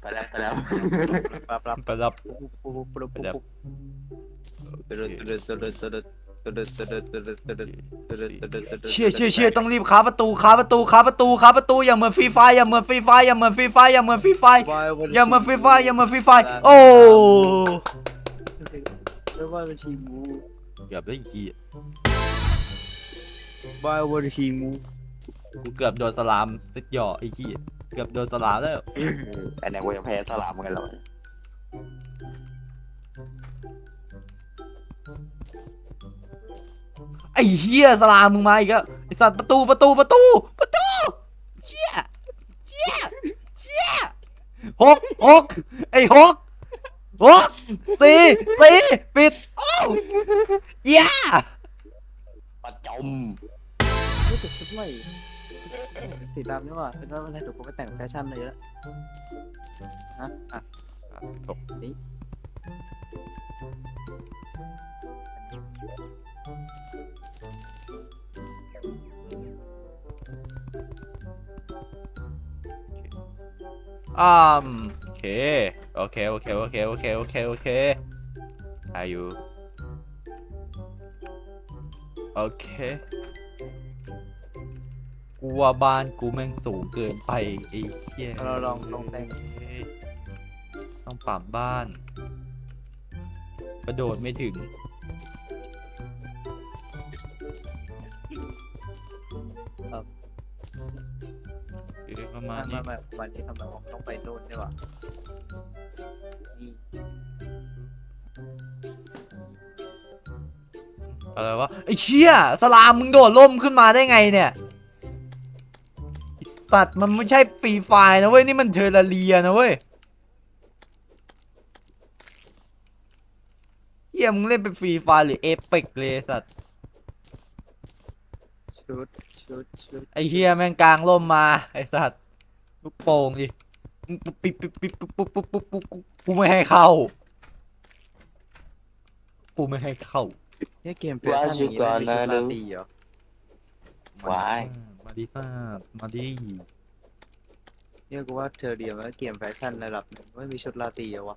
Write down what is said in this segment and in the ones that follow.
ไปแล้วไปแล้วปรับปรับไปรับปุ๊บปุ๊บปุ๊บไปปุ๊บรับปุ๊บตึ๊ดตึ๊ดตึ๊ดตึ๊ดตึ๊ดตึ๊ดตึ๊ดตึ๊ดตึ๊ดตึ๊ดตึ๊ดตึ๊ดตึ๊ดตึ๊ดตึ๊ดตึ๊ดเชี่ยเชี่ยเชี่ยต้องรีบค้าประตูค้าประตูค้าประตูค้าประตูอย่าเหมือนฟรีไฟอย่าเหมือนฟรีไฟอย่าเหมือนฟรีไฟอย่าเหมือนฟรีไฟอย่าเหมือนฟรีไฟอย่าเหมือนฟรีไฟโอ้ไม่ว่าบัญชีมูเกือบได้ขี้บายบัญชีมูกูเกือบโดนสลามติดหย่อไอ้ขี้ เกือบโดนสลามแล้วแต่ไหนกูยังแพ้สลามเหมือนกันเลยไอ้เหี้ยสลามมึงมาอีกแล้วไอ้สัตว์ประตูประตูประตูประตูเชี่ยเชี่ยเชี่ยหกหกไอ้หกหกสี่สี่ปิดโอ้ยาปัดจมรู้สึกชุดใหม่ สีดำนี่หว่าเป็นว่าอะไรเดี๋ยวกูไปแต่งแฟชั่นเลยละฮะอะตกนี่อืมโอเค โอเค โอเค โอเค โอเค โอเค โอเคอายุโอเค กูว่าบ้านกูแม่งสูงเกินไปไอ้เหี้ยเราลองลองแต่ง ต้องปรับบ้าน กระโดดไม่ถึงคือประมามาณนี้มาแบบวันนี้ทำไมผมต้องไปโน่นด้วยวะนี่อะไรวะไอ้เชี่ยสลามมึงโดดล่มขึ้นมาได้ไงเนี่ยไอ้ สัตว์มันไม่ใช่ฟรีไฟล์นะเว้ย นี่มันเทอร์ราเรียนะเว้ยเฮียมึงเล่นเป็นฟรีไฟล์หรือเอฟเฟกเลยไอ้สัตว์ชุดชุดชุดไอ้เฮียแม่งกลางล่มมาไอ้สัตว์ลูกโป่งดิมึงปุ๊บปิ๊บปิ๊บปิ๊บปุ๊บปุ๊บปุ๊บปุ๊บปุ๊บกูไม่ให้เข้ากูไม่ให้เข้าเนี่ยเกมแฟชั่นอย่างนี้มันมีชุดราตรีเหรอ วาย มาดิซ่ามาดิเนี่ยกูว่าเธอเดียวแล้วเกมแฟชั่นระดับหนึ่งไม่มีชุดราตรีเหรอวะ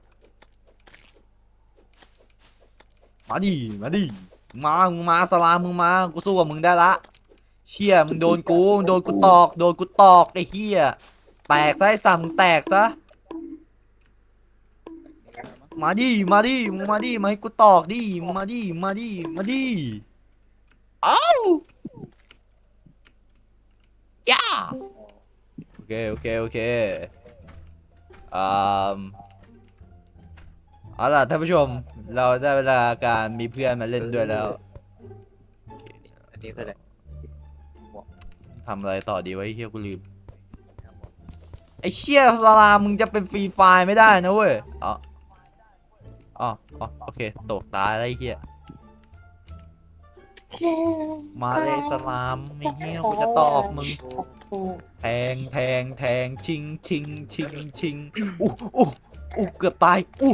มาดิมาดิมามึงมาสลามมึงมากูสู้กับมึงได้ละ เชี่ยมึงโดนกูมึงโดนกูตอกโดนกูตอกไอ้เหี้ยแตกซะไอ้สัตว์มึงแตกซะมาดิมาดิมึงมาดิมาให้กูตอกดิมึงมาดิมาดิมาดิเอ้า ย่าโอเค โอเค โอเคอ่าเอาล่ะท่านผู้ชม เราได้เวลาการมีเพื่อนมาเล่นด้วยแล้วอันนี้คืออะไรทำอะไรต่อดีวะไอ้เฮียกูลืมไอ้เชี่ยสลามมึงจะเป็นฟรีไฟล์ไม่ได้นะเว้ยอ๋ออ๋ออ๋อโอเค ตกตายแล้วไอ้เฮีย มาเลยสลามไอ้เฮียกูจะตอบมึง แทงแทงแทงชิงชิงชิงชิงอู้อู้อู้เกือบตายอู้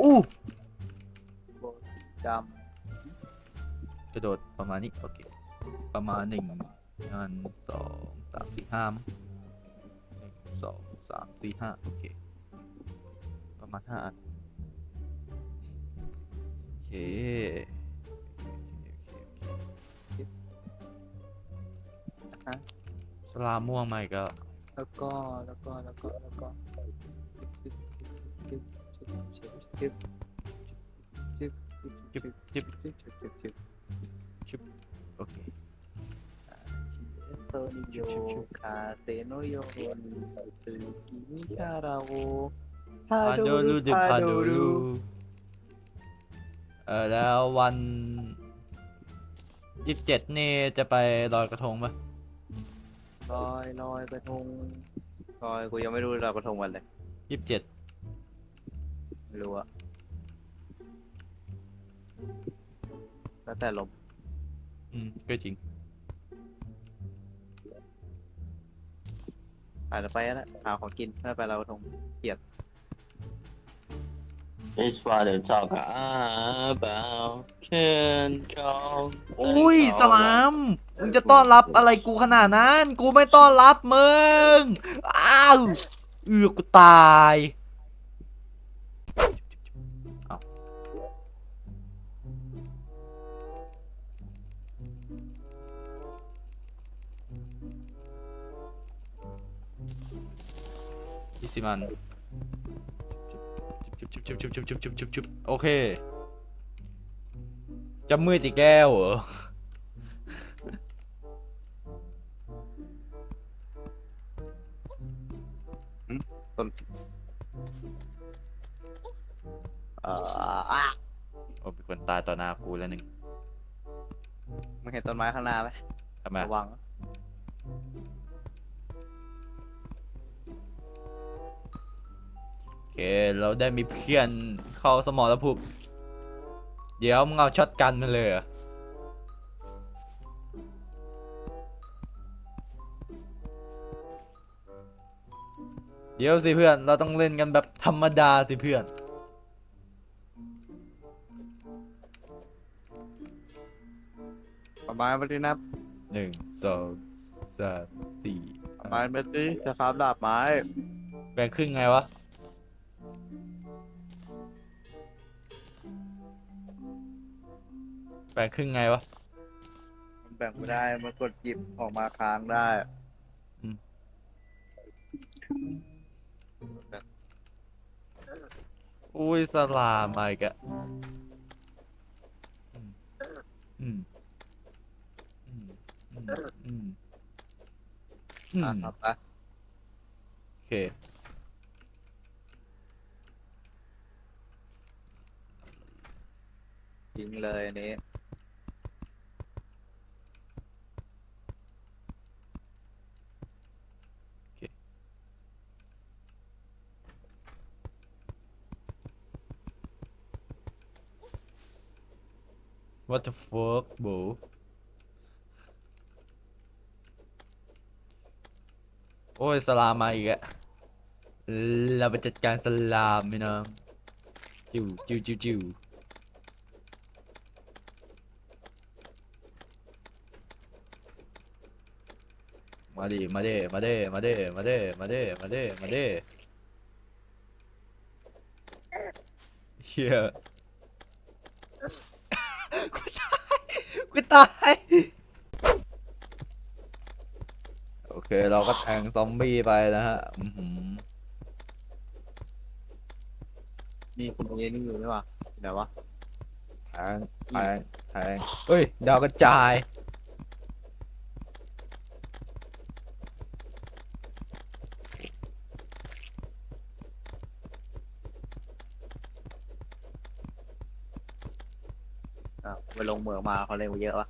อู้โบดกระโดดประมาณนี้โอเคประมาณหนึ่งงานสองสามสี่ห้าหนึ่งสองสามสี่ห้าโอเคประมาณห้าอันโอเค ฮะ สลามม่วงมาอีกแล้วแล้วก็แล้วก็แล้วก็แล้วก็จึ๊บจึ๊บจึ๊บจึ๊บจึ๊บจึ๊บจึ๊บจึ๊บจึ๊บจึ๊บชิบโอเคโซนิโยคาเตโนโยนิซึกิมิคาราโอพาโดรูดิพาโดรูเออแล้ววันยี่สิบเจ็ดนี่จะไปลอยกระทงปะ ลอยลอยกระทงลอยกูยังไม่รู้ลอยกระทงวันเลยยี่สิบเจ็ดไม่รู้อะแล้วแต่ลมอืมก็จริงอาจจะไปแล้วหาของกินไม่ไปลอยกระทง It's what they talk about can come อุ้ยสลามมึงจะต้อนรับอะไรกูขนาดนั้น กูไม่ต้อนรับมึงอ้าวเอือกกูตายเอาอีสิมัน จุบจุบจุบจุบจุบจุบจุบจุบโอเค จะมืดอีกแก้วเหรอเอ่ออะโอ้เป็นคนตายต่อหน้ากูแล้วหนึ่งมึงเห็นต้นไม้ข้างหน้าไหมทำไมระวัง เค เราได้มีเพื่อนเข้าสมรภูมิเดี๋ยวมึงเอาช็อตกันมาเลยเหรอเดี๋ยวสิเพื่อน เราต้องเล่นกันแบบธรรมดาสิเพื่อน ประมาณไปดินับหนึ่งสองสามสี่ประมาณไปดิจะครับดาบไม้ แบ่งครึ่งไงวะ แบ่งครึ่งไงวะ มันแบ่งไม่ได้ มันกดหยิบออกมาค้างได้อืม อุ้ยสลามมาอีกอะอืมอืมอืมอืมอืมอือะมครับไปโอเค ทิ้งเลยอันนี้ what the fuck bro โอ้ยสลามมาอีกอะเราไปจัดการสลามพี่น้องจิวจิวจิวจิวมาดิมาเดิมาเดิมาเดิมาเดิมาเดิมาเดิมาดิเฮียกูตาย กูตาย โอเค เราก็แทงซอมบี้ไปนะฮะอือหือนี่คุณเยนี่อยู่ไหมวะไหนวะแทงแทงแทงเฮ้ย ดาวกระจาย อะไป ลงเหมืองมาเขาเล่นมาเยอะวะ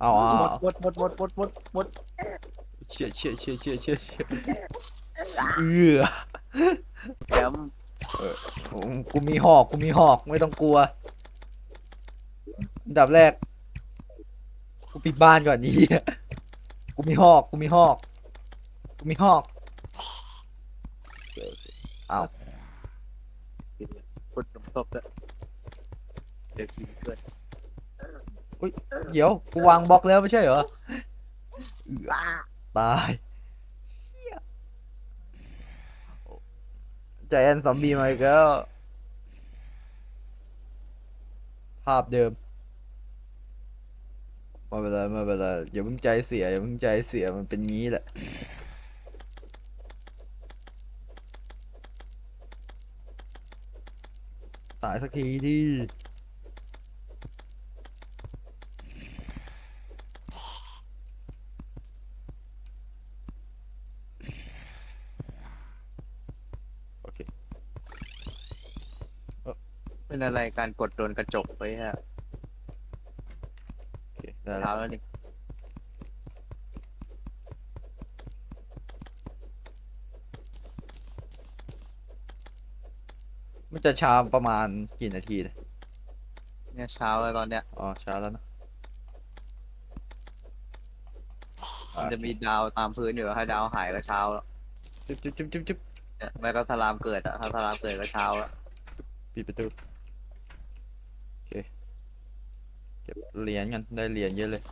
เอาเอาหมดเอาหมดหมดหมดหมดหมดหมดเชี่ยเชี่ยเชี่ยเชี่ยเชี่ยเชี่ยเอือแคมป์กูกูมีหอกกูมีหอกไม่ต้องกลัวอันดับแรกกูปิดบ้านก่อนดีกูมีหอกกูมีหอกกูมีหอก เอาพุดน้ำศพด้วย เดี๋ยวกินเกินเดี๋ยวกูวางบล็อกแล้วไม่ใช่เหรอตายใจแอนซอมบี้มาอีกแล้วภาพเดิมม่เป็นไรม่เป็นไรอย่าเพิ่งใจเสียอย่าเพิ่งใจเสียมันเป็นงี้แหละตายสักทีดิ เป็นอะไรการกดโดนกระจกไปฮะโอเคได้เท้าแล้วแล้วนี่มันจะช้าประมาณกี่นาทีนะเนี่ยเช้าแล้วตอนเนี้ยอ๋อช้าแล้วนะมันจะมีดาวตามพื้นอยู่ถ้าดาวหายก็เช้าแล้วจุ๊บจุ๊บจุ๊บจุ๊บจุ๊บเนี่ยไม่ก็สลามเกิดอะถ้าสลามเกิดก็เช้าแล้ว ปิดประตู โอเค เก็บเหรียญกันได้เหรียญเยอะเลย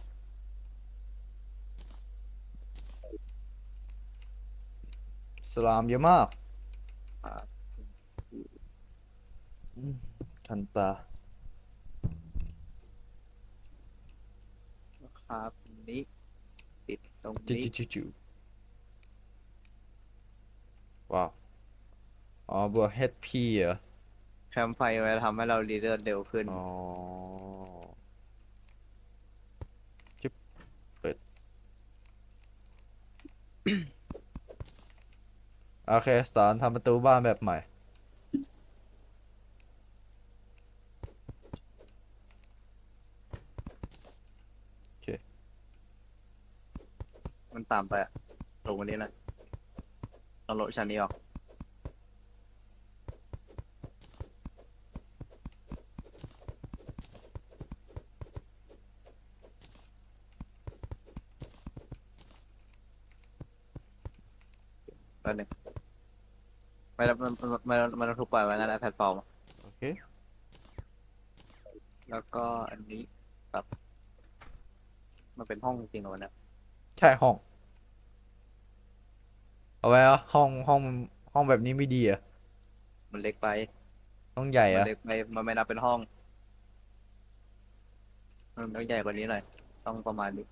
สลามเยอะมากครับอืมทันตาครับนี้ปิดตรงจินี้จิจิจิว้าว อ๋อบวก HP เหรอแคมป์ไฟไว้ทำให้เรารีเลือดเร็วขึ้น อ๋อจิ๊บเปิด โอเคสอนทำประตูบ้านแบบใหม่ โอเค มันตามไปอะลงวันนี้นะลองโหลดชั้นนี้ออก แป๊บนึงไม่ต้องมันมันมันมันต้องถูกปล่อยไว้นั่นแหละแพลตฟอร์ม โอเค แล้วก็อันนี้แบบมันเป็นห้องจริงๆเหรอวะเนี่ยใช่ห้อง เอาไว้เหรอะห้องห้องห้องแบบนี้ไม่ดีเหรอะมันเล็กไป ต้องใหญ่มัเหรอะเล็กไปมันไม่นับเป็นห้อง มันต้องใหญ่กว่านี้หน่อย ต้องประมาณนี้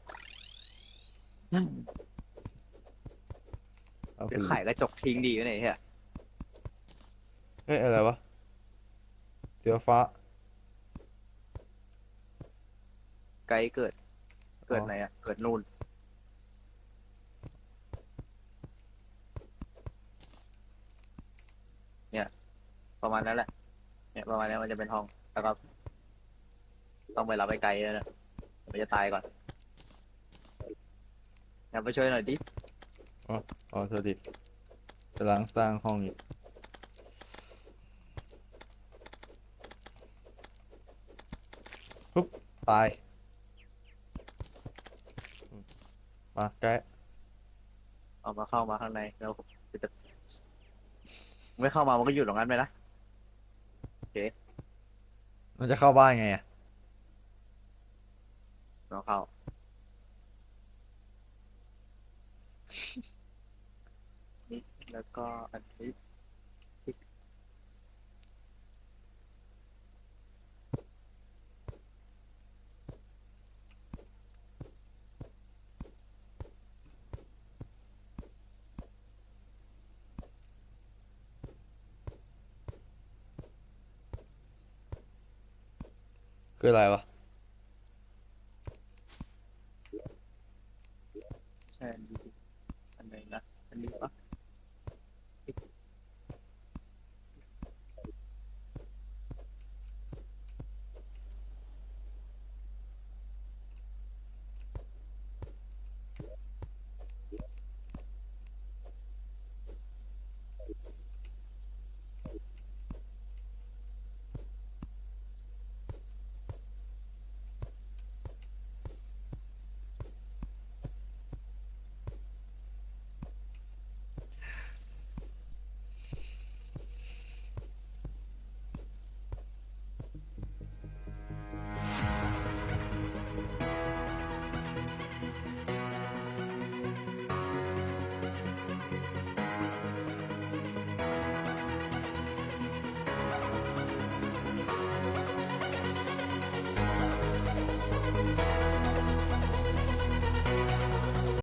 เอาจะคือขายกระจกทิ้งดีไหมเนี่ยเฮียเฮ้ยอะไรวะเสือฟ้า ไกด์เกิด เกิดอ๋อไหนอะเกิดนู่นเนี่ย ประมาณนั้นแหละ เนี่ยประมาณนี้มันจะเป็นห้องแล้วก็ต้องไปรับไอ้ไกด์แล้วนะเดี๋ยวมันจะตายก่อนอยากไปช่วยหน่อยดิ อ๋อสวัสดีกำลังสร้างห้องอยู่ปุ๊บตายอืมมาใกล้เอามาเข้ามาข้างในแล้วจะไม่เข้ามามันก็อยู่ตรงนั้นไปนะมันจะเข้าบ้านไงอะเราเข้านี่ แล้วก็อันนี้คืออะไรวะ